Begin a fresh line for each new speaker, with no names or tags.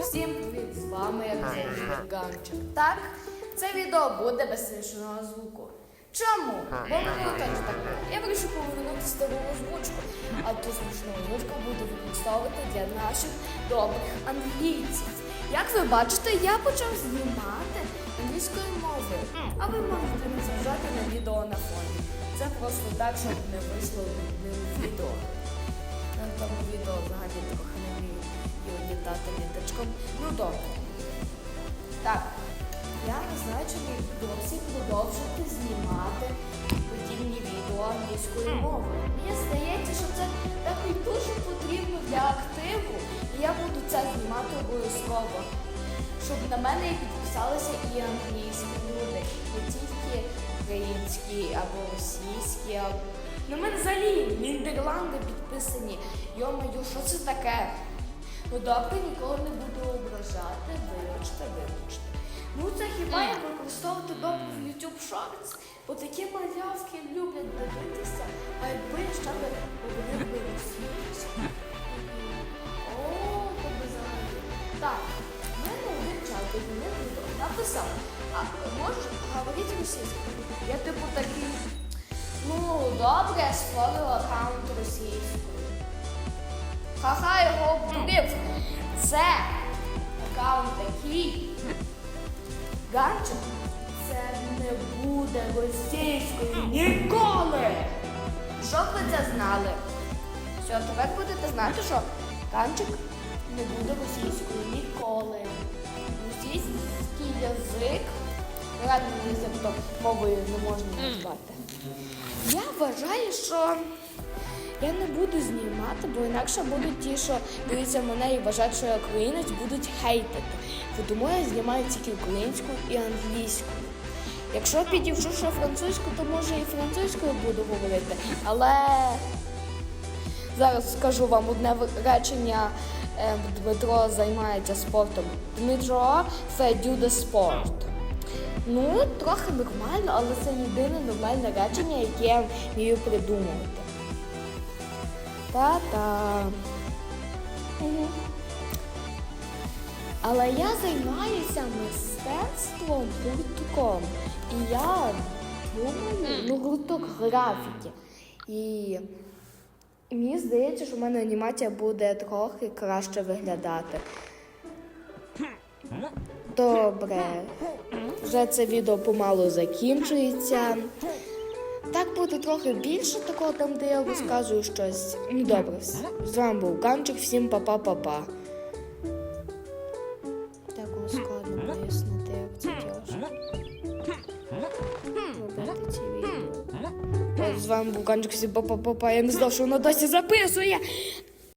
Всім привіт! З вами як завжди Ганчик. Так, це відео буде без смішного звуку. Чому? Бо мені теж так. Я вирішив повернути стару озвучку, а ту смішну озвучку буду використовувати для наших добрих англійців. Як ви бачите, я почав знімати англійською мовою, а ви можете не зважати на відео на фоні. Це просто так, щоб не вийшло відео. На тому відео взагалі трохи не вмію і літати літачком. Ну добре. Так, я назначений досі продовжити знімати подібні відео англійською мовою. Мені здається, що це так і дуже потрібно для активу. І я буду це знімати обов'язково. Щоб на мене і підписалися і англійські люди, не тільки українські або російські. Або... На мене взагалі Нідерланди підписані. Йо-моє, що це таке? Ну добре, ніколи не буду ображати, вибачте, вибачте. Ну це хіба як використовувати добре в YouTube Shorts? Бо такі малявки люблять дивитися, а якби я ще би говорив би російською. О, то би взагалі. Так, в мене один чат мені відео написав, а можеш говорити російською? Я типу такий, ну добре, я створив аккаунт російською. Ха-ха, його обдурив. Це аккаунт такий. Ганчик, це не буде російською ніколи. Щоб ви це знали. Все, тепер будете знати, що Ганчик не буде російською ніколи. Російський язик, то мовою не можна назвати. Я вважаю, що я не буду знімати, бо інакше будуть ті, що дивляться мене і вважають, що я українець, будуть хейтити. Тому я знімаю тільки українську і англійську. Якщо підівшу ще французьку, то може і французькою буду говорити. Але зараз скажу вам одне речення. Е, Дмитро займається спортом. Дмитро федюде спорт. Ну, трохи нормально, але це єдине нормальне речення, яке я вмію придумувати. Та-та. Але я займаюся мистецтвом гуртком. І я думаю, ну гурток графіки. І мені здається, що в мене анімація буде трохи краще виглядати. Добре. Вже це відео помалу закінчується. Буде трохи більше такого, там, де я розказую щось. Ну, добре, з вами був Ганчик, всім па-па-па-па. Так складно пояснити, як це. Робити ці відео. З вами був Ганчик, всім па-па-па-па. Я не знав, що воно досі записує.